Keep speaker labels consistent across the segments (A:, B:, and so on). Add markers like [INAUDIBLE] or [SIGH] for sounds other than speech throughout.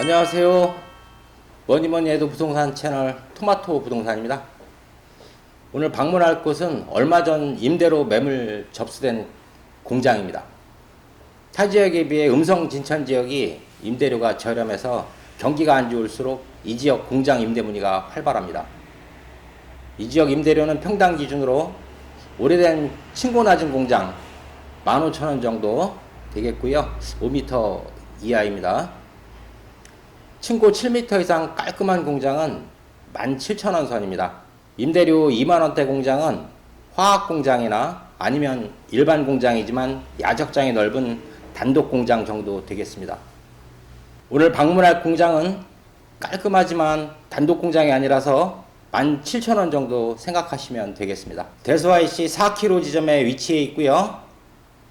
A: 안녕하세요. 뭐니뭐니 해도 부동산 채널 토마토 부동산입니다. 오늘 방문할 곳은 얼마 전 임대로 매물 접수된 공장입니다. 타 지역에 비해 음성 진천 지역이 임대료가 저렴해서 경기가 안 좋을수록 이 지역 공장 임대 문의가 활발합니다. 이 지역 임대료는 평당 기준으로 오래된 층고 낮은 공장 15,000원 정도 되겠고요. 5m 이하입니다. 층고 7m 이상 깔끔한 공장은 17,000원 선입니다. 임대료 2만원대 공장은 화학 공장이나 아니면 일반 공장이지만 야적장이 넓은 단독 공장 정도 되겠습니다. 오늘 방문할 공장은 깔끔하지만 단독 공장이 아니라서 17,000원 정도 생각하시면 되겠습니다. 대수 IC 4km 지점에 위치해 있고요.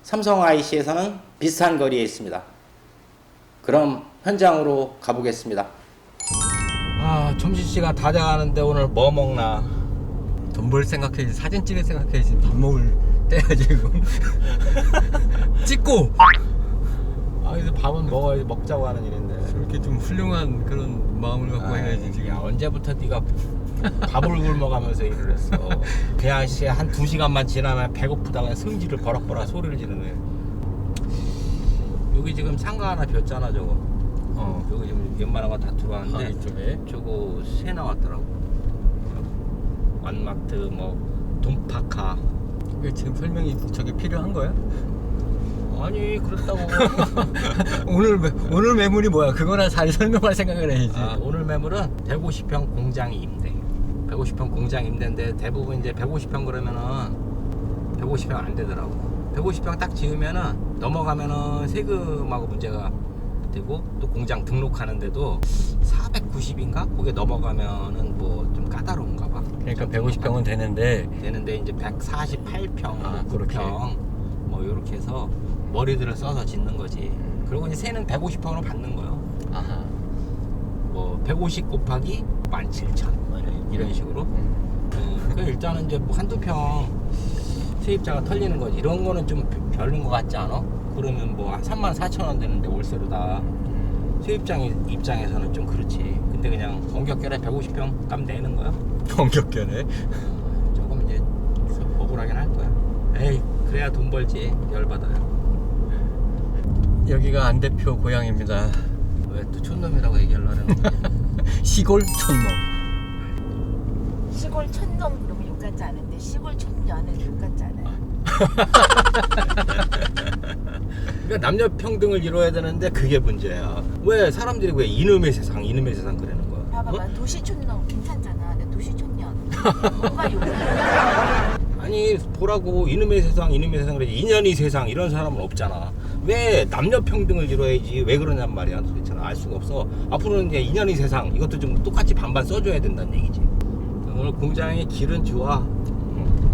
A: 삼성 IC에서는 비슷한 거리에 있습니다. 그럼 현장으로 가보겠습니다. 아, 점심시간 다 돼가는데 오늘 뭐 먹나?
B: 돈 벌 생각해야지 사진 찍을 생각해야지 밥 먹을 때야 지금 [LAUGHS] 찍고
A: 아, 이제 밥은 먹어야지 먹자고 하는 일인데.
B: 이렇게 좀 훌륭한 그런 마음을 갖고 해야지 지금
A: 야, 언제부터 네가 밥을 굶어가면서 일을 했어? [LAUGHS] 그냥 씨한 두 시간만 지나면 배고프다 그냥 성질을 버럭버럭 소리를 지르네. 여기 지금 상가 하나 폈잖아 저거.
B: 어
A: 여기 지금 거다 들어왔는데
B: 아, 이쪽에
A: 저거 새 나왔더라고. 완마트 뭐 돈파카.
B: 이게 지금 설명이 저게 필요한 거야?
A: 아니 그렇다고. [LAUGHS]
B: 오늘 매, 오늘 매물이 뭐야? 그거나 잘 설명할 생각을 해야지
A: 아, 오늘 매물은 150평 공장 임대. 150평 공장 임대인데 대부분 이제 150평 그러면은 150평 안 되더라고. 150평 딱 지으면은 넘어가면은 세금하고 문제가 되고 또 공장 등록하는데도 490인가? 그게 넘어가면은 뭐 좀 까다로운가 봐.
B: 그러니까 150평은 되는데
A: 되는데 이제 148평,
B: 아,
A: 9평
B: 그렇게.
A: 뭐 이렇게 해서 머리들을 써서 짓는 거지. 그리고 이제 세는 150평으로 받는 거예요.
B: 아하
A: 뭐 150 곱하기 17,000뭐 이런, 이런 식으로 음, 그 일단은 이제 뭐 한두 평 세입자가 털리는 거지 이런 거는 좀 별- 별론 거 같지 않아? 그러면 뭐 3만 4천 원 되는데 월세로 다 세입장 입장에서는 좀 그렇지. 근데 그냥 공격결에 150평 값 내는 거야? [LAUGHS]
B: 공격견에?
A: 조금 이제 억울하긴 할 거야. 에이 그래야 돈 벌지. 열받아요.
B: 여기가 안 대표 고향입니다.
A: 왜 또 촌놈이라고 얘기하려는 거야 [LAUGHS]
B: 시골 촌놈.
C: 시골 촌놈 그러면 욕 같지 않은데 시골 촌녀는 욕 같지 않아요. [LAUGHS]
A: 그러니까 남녀 평등을 이루어야 되는데 그게 문제야. 왜 사람들이 왜 이놈의 세상, 이놈의 세상 그러는 거야?
C: 봐봐봐
A: 어?
C: 도시 촌놈 괜찮잖아. 근데 도시 촌년 뭐가 욕이야?
A: 아니 보라고 이놈의 세상, 이놈의 세상 그러지 인연이 세상 이런 사람은 없잖아. 왜 남녀 평등을 이루어야지 왜 그러냔 말이야. 도대체 알 수가 없어. 앞으로는 이제 인연이 세상 이것도 좀 똑같이 반반 써줘야 된다는 얘기지. 오늘 공장의 길은 좋아.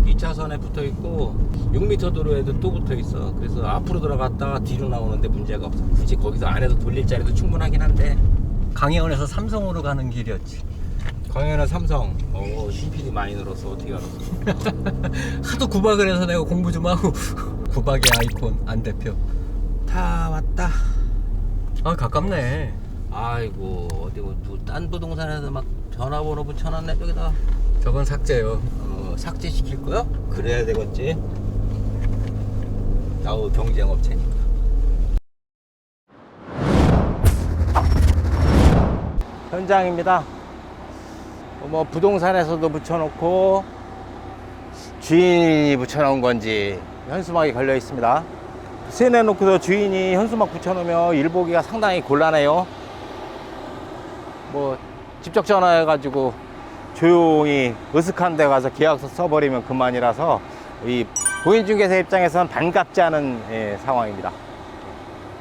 A: 2차선에 붙어 있고 6m 도로에도 또 붙어 있어. 그래서 앞으로 들어갔다가 뒤로 나오는데 문제가 없어. 굳이 거기서 안에서 돌릴 자리도 충분하긴 한데
B: 강해원에서 삼성으로 가는 길이었지
A: 광현은 삼성. 오, 신필이 많이 늘었어. 어떻게 알았어? [LAUGHS]
B: 하도 구박을 해서 내가 공부 좀 하고 [LAUGHS] 구박의 아이콘 안 대표
A: 다 왔다.
B: 아 가깝네
A: 아이고 어디 뭐딴 부동산에서 막 전화번호 붙여놨네 여기다.
B: 저건 삭제요
A: 어, 삭제시킬 거야? 그래야 되겠지. 나우 경쟁 업체니까. 현장입니다. 어, 뭐 부동산에서도 붙여놓고 주인이 붙여놓은 건지 현수막이 걸려 있습니다. 세내놓고서 주인이 현수막 붙여놓으면 일 보기가 상당히 곤란해요. 뭐 직접 전화해가지고 조용히 으슥한 데 가서 계약서 써버리면 그만이라서 이 공인중개사 입장에서는 반갑지 않은 예, 상황입니다.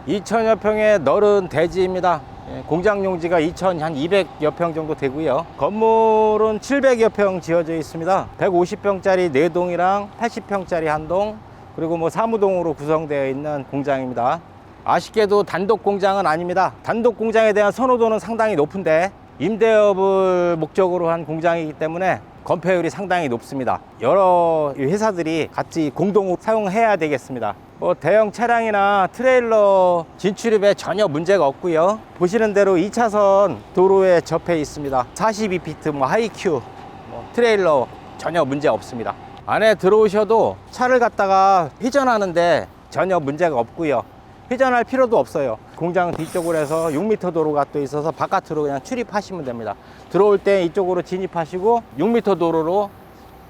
A: 2천여 평의 넓은 대지입니다. 예, 공장 용지가 2천 한 200여 평 정도 되고요. 건물은 700여 평 지어져 있습니다. 150평짜리 4동이랑 80평짜리 한 동, 그리고 뭐 사무동으로 구성되어 있는 공장입니다. 아쉽게도 단독 공장은 아닙니다. 단독 공장에 대한 선호도는 상당히 높은데 임대업을 목적으로 한 공장이기 때문에 건폐율이 상당히 높습니다. 여러 회사들이 같이 공동 사용해야 되겠습니다. 뭐 대형 차량이나 트레일러 진출입에 전혀 문제가 없고요. 보시는 대로 2차선 도로에 접해 있습니다. 42피트 뭐 하이큐 뭐 트레일러 전혀 문제 없습니다. 안에 들어오셔도 차를 갖다가 회전하는데 전혀 문제가 없고요. 회전할 필요도 없어요. 공장 뒤쪽으로 해서 6m 도로가 또 있어서 바깥으로 그냥 출입하시면 됩니다. 들어올 때 이쪽으로 진입하시고 6m 도로로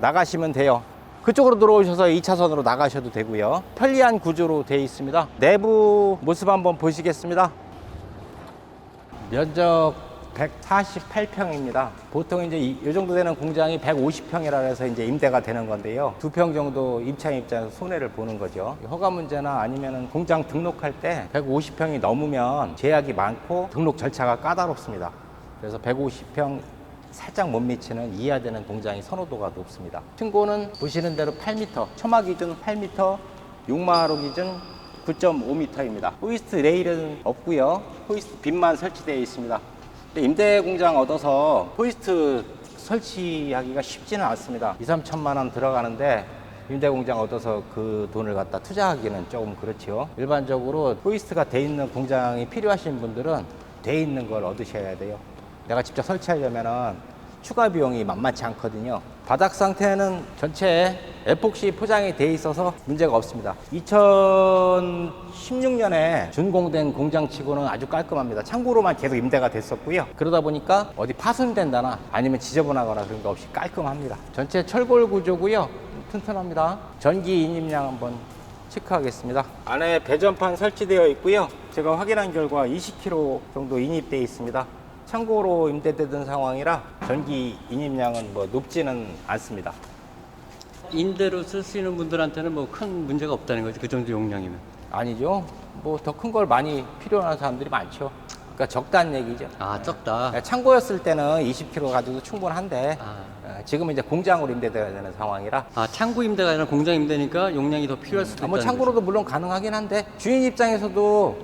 A: 나가시면 돼요. 그쪽으로 들어오셔서 2차선으로 나가셔도 되고요. 편리한 구조로 되어 있습니다. 내부 모습 한번 보시겠습니다. 면적 148평입니다. 보통 이제 이, 이 정도 되는 공장이 150평이라 해서 이제 임대가 되는 건데요. 두 평 정도 임차인 입장에서 손해를 보는 거죠. 허가 문제나 아니면은 공장 등록할 때 150평이 넘으면 제약이 많고 등록 절차가 까다롭습니다. 그래서 150평 살짝 못 미치는 이하 되는 공장이 선호도가 높습니다. 층고는 보시는 대로 8m, 처마 기준 8m, 6마로 기준 9.5m입니다. 호이스트 레일은 없고요. 호이스트 빈만 설치되어 있습니다. 임대 공장 얻어서 호이스트 설치하기가 쉽지는 않습니다. 2, 3천만 원 들어가는데 임대 공장 얻어서 그 돈을 갖다 투자하기는 조금 그렇지요. 일반적으로 호이스트가 돼 있는 공장이 필요하신 분들은 돼 있는 걸 얻으셔야 돼요. 내가 직접 설치하려면은 추가 비용이 만만치 않거든요. 바닥 상태는 전체 에 에폭시 포장이 돼 있어서 문제가 없습니다. 2016년에 준공된 공장치고는 아주 깔끔합니다. 창고로만 계속 임대가 됐었고요. 그러다 보니까 어디 파손된다나 아니면 지저분하거나 그런 거 없이 깔끔합니다. 전체 철골 구조고요. 튼튼합니다. 전기 인입량 한번 체크하겠습니다. 안에 배전판 설치되어 있고요. 제가 확인한 결과 20kg 정도 인입되어 있습니다. 창고로 임대되던 상황이라 전기 인입량은 뭐 높지는 않습니다.
B: 임대로 쓸 수 있는 분들한테는 뭐 큰 문제가 없다는 거지 그 정도 용량이면.
A: 아니죠. 뭐 더 큰 걸 많이 필요한 사람들이 많죠. 그러니까 적다는 얘기죠.
B: 아 적다.
A: 창고였을 때는 20kg 가지고도 충분한데
B: 아.
A: 어, 지금은 이제 공장으로 임대되어야 되는 상황이라
B: 아 창고 임대가 아니라 공장 임대니까 용량이 더 필요할 수도
A: 아, 뭐 창고로도 물론 가능하긴 한데 주인 입장에서도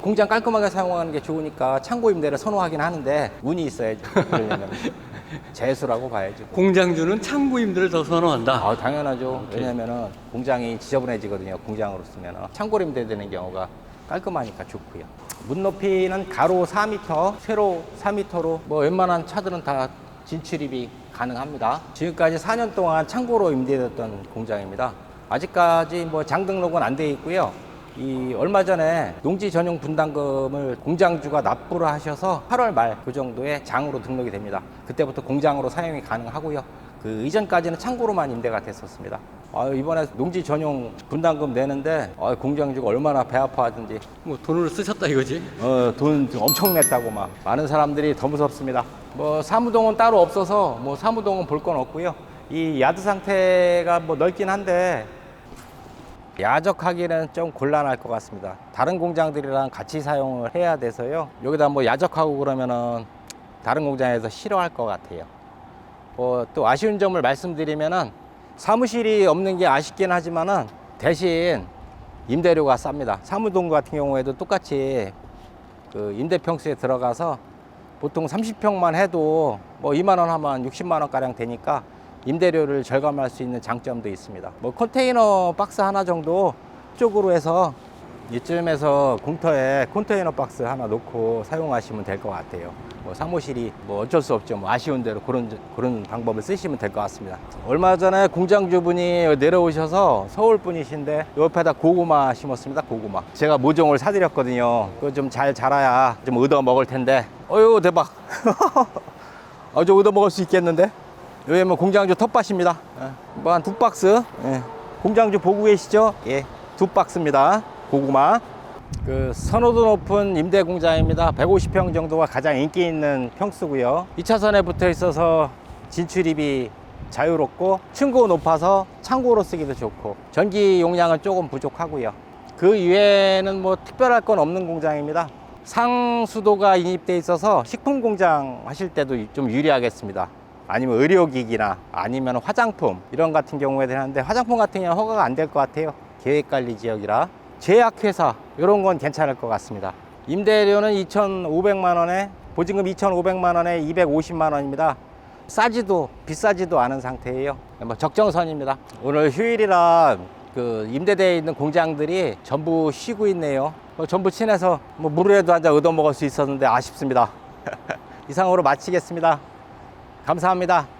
A: 공장 깔끔하게 사용하는 게 좋으니까 창고 임대를 선호하긴 하는데 운이 있어야죠. 그러려면 [LAUGHS] 재수라고 봐야죠.
B: 공장주는 창고 임대를 더 선호한다.
A: 아, 당연하죠. 왜냐면은 공장이 지저분해지거든요. 공장으로 쓰면은 창고로 임대되는 경우가 깔끔하니까 좋고요. 문 높이는 가로 4m, 세로 4m로 뭐 웬만한 차들은 다 진출입이 가능합니다. 지금까지 4년 동안 창고로 임대됐던 공장입니다. 아직까지 뭐 장등록은 안 돼 있고요. 이 얼마 전에 농지 전용 분담금을 공장주가 납부를 하셔서 8월 말 그 정도에 장으로 등록이 됩니다. 그때부터 공장으로 사용이 가능하고요. 그 이전까지는 창고로만 임대가 됐었습니다. 아, 이번에 농지 전용 분담금 내는데 아, 공장주가 얼마나 배 아파하든지
B: 뭐 돈으로 쓰셨다 이거지.
A: 어, 돈 엄청 냈다고 막 많은 사람들이 더 무섭습니다. 뭐 사무동은 따로 없어서 뭐 사무동은 볼 건 없고요. 이 야드 상태가 뭐 넓긴 한데 야적하기는 좀 곤란할 것 같습니다. 다른 공장들이랑 같이 사용을 해야 돼서요. 여기다 뭐 야적하고 그러면은 다른 공장에서 싫어할 것 같아요. 뭐 또 아쉬운 점을 말씀드리면은 사무실이 없는 게 아쉽긴 하지만은 대신 임대료가 쌉니다. 사무동 같은 경우에도 똑같이 그 임대 평수에 들어가서 보통 30평만 해도 뭐 2만 원 하면 60만 원 가량 되니까 임대료를 절감할 수 있는 장점도 있습니다. 뭐 컨테이너 박스 하나 정도 쪽으로 해서 이쯤에서 공터에 컨테이너 박스 하나 놓고 사용하시면 될 것 같아요. 뭐 사무실이 뭐 어쩔 수 없죠. 뭐 아쉬운 대로 그런 그런 방법을 쓰시면 될 것 같습니다. 얼마 전에 공장주분이 내려오셔서 서울 분이신데 옆에다 고구마 심었습니다. 고구마. 제가 모종을 사드렸거든요. 그거 좀 잘 자라야 좀 얻어 먹을 텐데. 어유 대박. [LAUGHS] 아주 얻어 먹을 수 있겠는데? 여기 뭐 공장주 텃밭입니다. 뭐 한 두 박스. 예. 공장주 보고 계시죠? 예. 두 박스입니다. 고구마. 그 선호도 높은 임대 공장입니다. 150평 정도가 가장 인기 있는 평수고요. 2차선에 붙어 있어서 진출입이 자유롭고 층고 높아서 창고로 쓰기도 좋고 전기 용량은 조금 부족하고요. 그 이외에는 뭐 특별할 건 없는 공장입니다. 상수도가 인입돼 있어서 식품 공장 하실 때도 좀 유리하겠습니다. 아니면 의료기기나 아니면 화장품 이런 같은 경우에 되는데 화장품 같은 경우는 허가가 안 될 것 같아요. 계획관리 지역이라 제약회사 이런 건 괜찮을 것 같습니다. 임대료는 2,500만 원에 보증금 2,500만 원에 250만 원입니다. 싸지도 비싸지도 않은 상태예요. 뭐 적정선입니다. 오늘 휴일이라 그 임대대에 있는 공장들이 전부 쉬고 있네요. 뭐 전부 친해서 뭐 물이라도 한 잔 얻어 먹을 수 있었는데 아쉽습니다. [LAUGHS] 이상으로 마치겠습니다. 감사합니다.